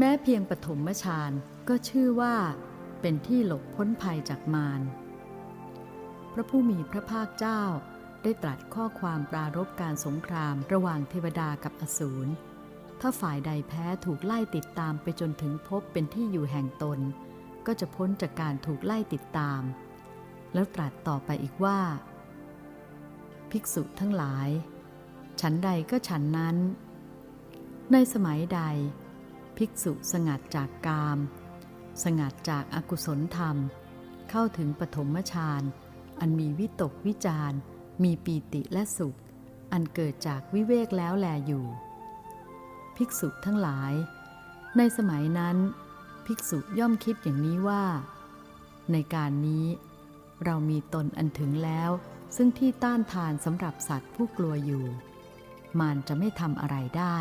แม้เพียงปฐมฌานก็ชื่อว่า เป็นที่หลบพ้นภัยจากมาร พระผู้มีพระภาคเจ้าได้ตรัสข้อความปรารบการสงครามระหว่างเทวดากับอสูร ถ้าฝ่ายใดแพ้ถูกไล่ติดตามไปจนถึงพบเป็นที่อยู่แห่งตน ก็จะพ้นจากการถูกไล่ติดตาม แล้วตรัสต่อไปอีกว่า ภิกษุทั้งหลาย ฉันใดก็ฉันนั้น ในสมัยใด ภิกษุสงัดจากกาม สงัดจากอากุศลธรรม เข้าถึงปฐมฌานอันมีวิตกวิจารมีปีติและสุข อันเกิดจากวิเวกแล้วแลอยู่ ภิกษุทั้งหลาย ในสมัยนั้น ภิกษุย่อมคิดอย่างนี้ว่า ในการนี้ เรามีตนอันถึงแล้ว ซึ่งที่ต้านทานสำหรับสัตว์ผู้กลัวอยู่ มารจะไม่ทำอะไรได้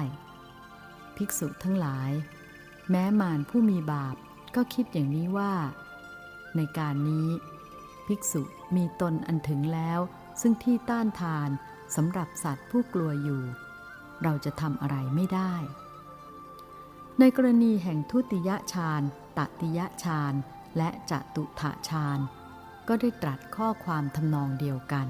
ภิกษุทั้งหลาย แม้มารผู้มีบาปก็คิดอย่างนี้ว่า ในการนี้ ภิกษุมีตนอันถึงแล้ว ซึ่งที่ต้านทานสำหรับสัตว์ผู้กลัวอยู่ เราจะทำอะไรไม่ได้ ในกรณีแห่งทุติยฌานตติยฌานและจตุถะฌานก็ได้ตรัสข้อความทำนองเดียวกัน